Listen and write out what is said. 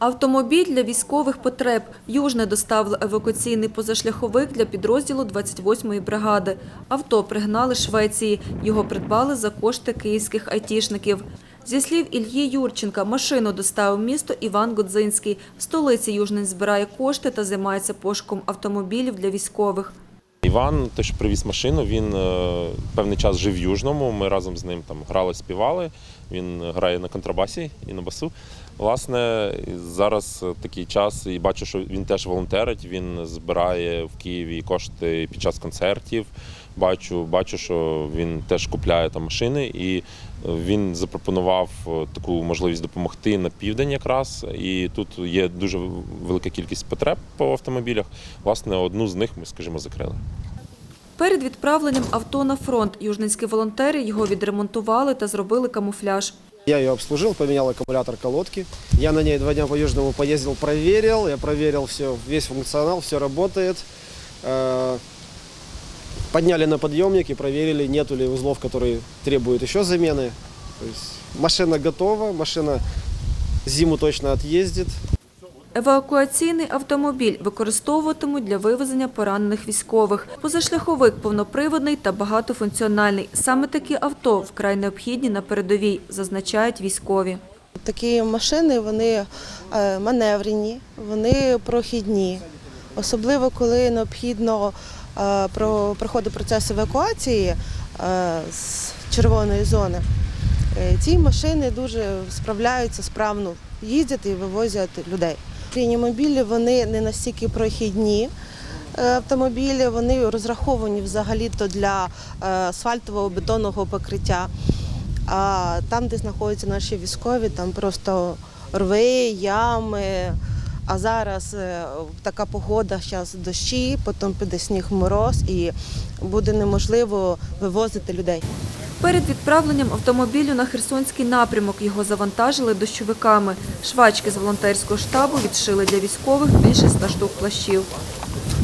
Автомобіль для військових потреб. Южне доставили евакуаційний позашляховик для підрозділу 28-ї бригади. Авто пригнали Швеції. Його придбали за кошти київських айтішників. Зі слів Ільї Юрченка, машину доставив місто Іван Годзинський. В столиці Южнень збирає кошти та займається пошуком автомобілів для військових. Іван, той, що привіз машину, він е, певний час жив в Южному. Ми разом з ним там грали, співали. Він грає на контрабасі і на басу. Власне, зараз такий час, і бачу, що він теж волонтерить. Він збирає в Києві кошти під час концертів. Бачу, бачу, що він теж купляє там машини, і він запропонував е, таку можливість допомогти на південь якраз. І тут є дуже велика кількість потреб по автомобілях. Власне, одну з них ми, скажімо, закрили. Перед відправленням авто на фронт южненські волонтери його відремонтували та зробили камуфляж. Я ее обслужил, поменял аккумулятор колодки. Я на ней два дня по Южному поездил, проверил. Я проверил все, весь функционал, все работает. Э, Подняли на подъемник и проверили, нету ли узлов, которые требуют еще замены. То есть машина готова, машина зиму точно отъездит. Евакуаційний автомобіль використовуватимуть для вивезення поранених військових. Позашляховик повноприводний та багатофункціональний. Саме такі авто вкрай необхідні на передовій, зазначають військові. Такі машини вони е, маневрені, вони прохідні, особливо коли необхідно е, про- проходить процес евакуації е, з червоної зони. Е, Ці машини дуже справляються справно, їздять і вивозять людей. Реанімобілі вони не настільки прохідні. е, Автомобілі вони розраховані взагалі-то для е, асфальтового бетонного покриття. А там, де знаходяться наші військові, там просто рви, ями. А зараз е, така погода, зараз дощі, потім піде сніг мороз і буде неможливо вивозити людей. Перед відправленням автомобілю на Херсонський напрямок його завантажили дощовиками. Швачки з волонтерського штабу відшили для військових більше ста штук плащів.